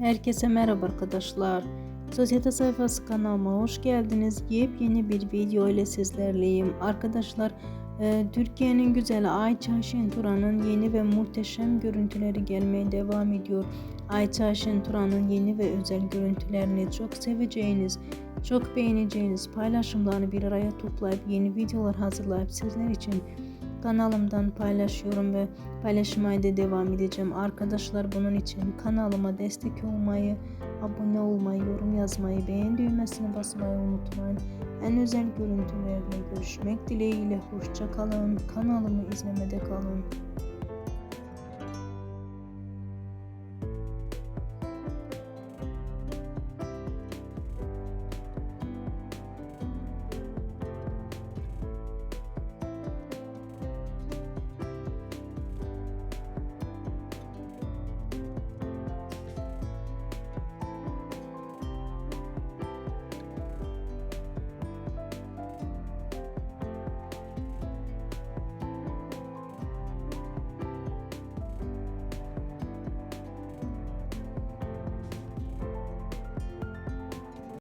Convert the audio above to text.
Herkese merhaba arkadaşlar. Sosyete sayfası kanalıma hoş geldiniz. Yepyeni bir video ile sizlerleyim. Arkadaşlar e, Türkiye'nin güzeli Ayça Şenturan'ın yeni ve muhteşem görüntüleri gelmeye devam ediyor. Ayça Şenturan'ın yeni ve özel görüntülerini çok seveceğiniz, çok beğeneceğiniz paylaşımlarını bir araya toplayıp yeni videolar hazırlayıp sizler için kanalımdan paylaşıyorum ve paylaşmaya da devam edeceğim. Arkadaşlar bunun için kanalıma destek olmayı, abone olmayı, yorum yazmayı, beğen düğmesine basmayı unutmayın. En özel görüntülerle görüşmek dileğiyle. Hoşça kalın. Kanalımı izlemede kalın.